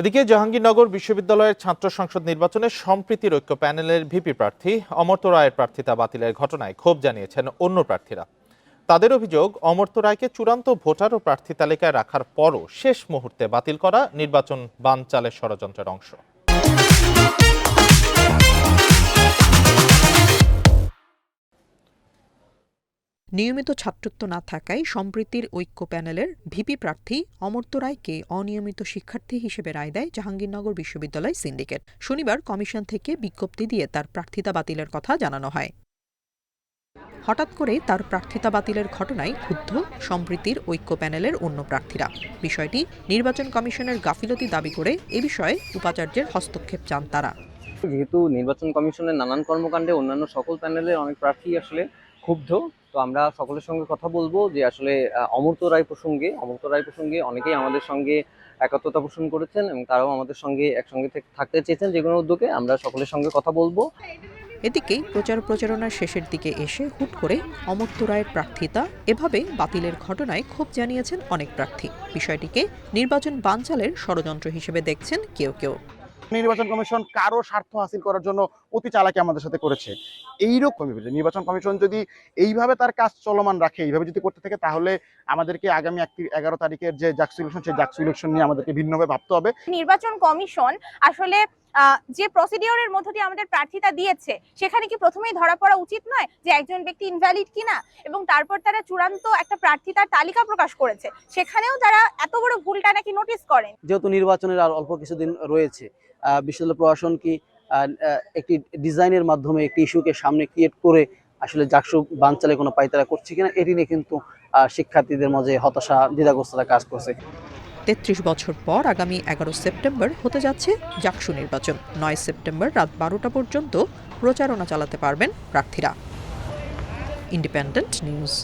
এদিকে জাহাঙ্গীরনগর বিশ্ববিদ্যালয়ের ছাত্র সংসদ নির্বাচনে সম্প্রীতির ঐক্য প্যানেলের ভিপি প্রার্থী অমর্ত রায়ের প্রার্থিতা বাতিলের ঘটনায় ক্ষোভ জানিয়েছেন অন্য প্রার্থীরা। তাদের অভিযোগ অমর্ত রায়কে চূড়ান্ত ভোটার ও প্রার্থী তালিকায় রাখার পরও শেষ মুহূর্তে বাতিল করা নির্বাচন বানচালের ষড়যন্ত্রের অংশ। নিয়মিত ছাত্রত্ব না থাকায় সম্প্রীতির ঐক্য প্যানেলের ভিপি প্রার্থী অমর্ত্য রায়কে অনিয়মিত শিক্ষার্থী হিসেবে রায় দেয় জাহাঙ্গীরনগর বিশ্ববিদ্যালয় সিন্ডিকেট। শনিবার কমিশন থেকে বিজ্ঞপ্তি দিয়ে তার প্রার্থিতা বাতিলের কথা জানানো হয়। হঠাৎ করে তার প্রার্থিতা বাতিলের ঘটনায় ক্ষুব্ধ সম্প্রীতির ঐক্য প্যানেলের অন্য প্রার্থীরা। বিষয়টি নির্বাচন কমিশনের গাফিলতি দাবি করে এ বিষয়ে উপাচার্যের হস্তক্ষেপ চান তারা। যেহেতু নির্বাচন কমিশনের নানান কর্মকাণ্ডে অন্যান্য সকল প্যানেলের অনেক প্রার্থী আসলে ক্ষুব্ধ আমরা সকলের সঙ্গে কথা বলব যে আসলে আহ, অমর্ত্য রায় প্রসঙ্গে অমর্ত রায় প্রসঙ্গে অনেকেই আমাদের সঙ্গে একাত্মতা পোষণ করেছেন এবং তারাও আমাদের সঙ্গে একসঙ্গে থেকে- থাকতে চেয়েছেন যে কোনো উদ্যোগে। আমরা সকলের সঙ্গে কথা বলব। এদিকে প্রচার প্রচারণার শেষের দিকে এসে হুট করে অমর্ত্য রায়ের প্রার্থিতা এভাবে বাতিলের ঘটনায় ক্ষোভ জানিয়েছেন অনেক প্রার্থী। বিষয়টিকে নির্বাচন বানচালের ষড়যন্ত্র হিসেবে দেখছেন কেউ কেউ। নির্বাচন কমিশন কারও স্বার্থ হাসিল করার জন্য অতি চালাকি আমাদের সাথে করেছে। এইরকম নির্বাচন কমিশন যদি এইভাবে তার কাজ চলমান রাখে, এইভাবে যদি করতে থাকে, তাহলে আমাদেরকে আগামী এগারো তারিখের যে জাকসু ইলেকশন সেই জাকসু ইলেকশন নিয়ে আমাদেরকে ভিন্নভাবে ভাবতে হবে। নির্বাচন কমিশন আসলে যে প্রসিডিওরের মধ্য দিয়ে আমাদের প্রার্থিতা দিয়েছে, সেখানে কি প্রথমেই ধরা পড়া উচিত নয় যে একজন ব্যক্তি ইনভ্যালিড কিনা? এবং তারপর তারা চূড়ান্ত একটা প্রার্থিতার তালিকা প্রকাশ করেছে, সেখানেও তারা এত বড় ভুলটা নাকি নোটিস করেন? যেহেতু নির্বাচনের আর অল্প কিছুদিন রয়েছে বিশ্ববিদ্যালয় প্রশাসন কি একটি ডিজাইনের মাধ্যমে একটি ইস্যুকে সামনে ক্রিয়েট করে আসলে জাকসু বানচালে কোনো পাইতারা করছে কিনা, এটি নিয়ে কিন্তু শিক্ষার্থীদের মাঝে হতাশা, দ্বিধাগ্রস্ততা কাজ করছে। তেত্রিশ বছর পর আগামী এগারো সেপ্টেম্বর হতে যাচ্ছে জাকসু নির্বাচন। নয় সেপ্টেম্বর রাত বারোটা পর্যন্ত প্রচারণা চালাতে পারবেন প্রার্থীরা। Independent News.